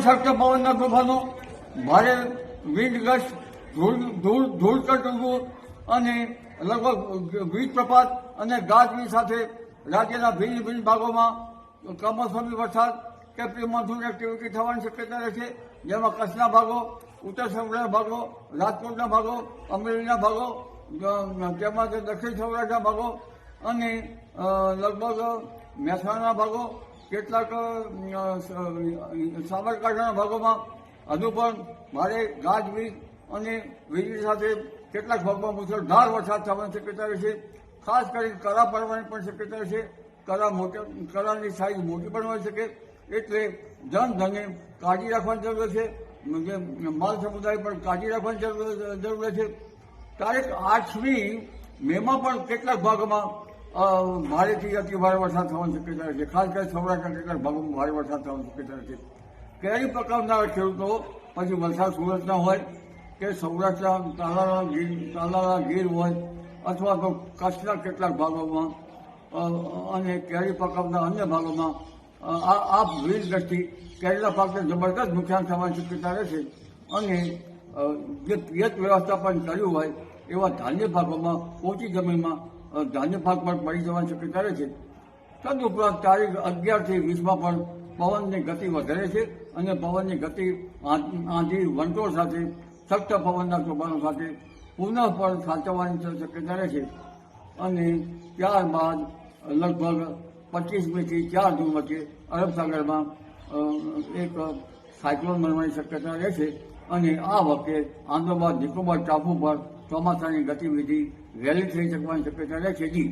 શક્ય પવનના તોફાનો, ભારે વીજ ગસ્ટ ધૂળ ધૂળ ધૂળ કટવું અને લગભગ વીજ પ્રપાત અને ગાજવીજ સાથે રાજ્યના ભિન્ન ભિન્ન ભાગોમાં કમોસમી વરસાદ કે પ્રી મોન્સૂન એક્ટિવિટી થવાની શક્યતા રહેશે જેમાં કચ્છના ભાગો, ઉત્તર સૌરાષ્ટ્રના ભાગો, રાજકોટના ભાગો, અમરેલીના ભાગો તેમાં તેમજ દક્ષિણ સૌરાષ્ટ્રના ભાગો અને લગભગ મહેસાણાના ભાગો કેટલાક સાબરકાંઠાના ભાગોમાં હજુ પણ ભારે ગાજવીજ અને વીજળી સાથે કેટલાક ભાગમાં મુસળધાર વરસાદ થવાની શક્યતા રહેશે. ખાસ કરીને કરા પડવાની પણ શક્યતા રહેશે. કરા મોટા, કરાની સાઈઝ મોટી પણ હોઈ શકે. એટલે જનધને કાળજી રાખવાની જરૂર છે માલ સમુદાય પણ કાળજી રાખવાની જરૂર છે તારીખ આઠમી મેમાં પણ કેટલાક ભાગોમાં ભારેથી અતિ ભારે વરસાદ થવાની શક્યતા છે. ખાસ કરી સૌરાષ્ટ્રના કેટલાક ભાગોમાં ભારે વરસાદ થવાની શક્યતા છે. કેરી પકવનારા ખેડૂતો પછી વલસાડ સુરતના હોય કે સૌરાષ્ટ્રના તાલાળા ગીર તાલાળા ગીર હોય અથવા તો કચ્છના કેટલાક ભાગોમાં અને કેરી પકવના અન્ય ભાગોમાં આ આ વીજ દ્રષ્ટિ કેરીના પાકને જબરદસ્ત નુકસાન થવાની શક્યતા રહેશે અને જે પિયત વ્યવસ્થાપન કર્યું હોય એવા ધાન્ય ભાગોમાં ઓછી જમીનમાં ધાન્ય પાક પણ પડી જવાની શક્યતા રહે છે. તદુપરાંત તારીખ અગિયારથી વીસમાં પણ પવનની ગતિ વધારે છે અને પવનની ગતિ આંધી વંટોળ સાથે, સખ્ત પવનના તોફાનો સાથે પુનઃ પણ સાચવવાની શક્યતા રહે છે. અને ત્યારબાદ લગભગ પચીસમીથી ચાર જૂન વચ્ચે અરબ સાગરમાં એક સાયક્લોન બનવાની શક્યતા રહે છે. અને આ વખતે આંદોબાદ નિકોબાર, ટાપુ પર ચોમાસાની ગતિવિધિ વહેલી થઈ શકવાની શક્યતા રહે છે જી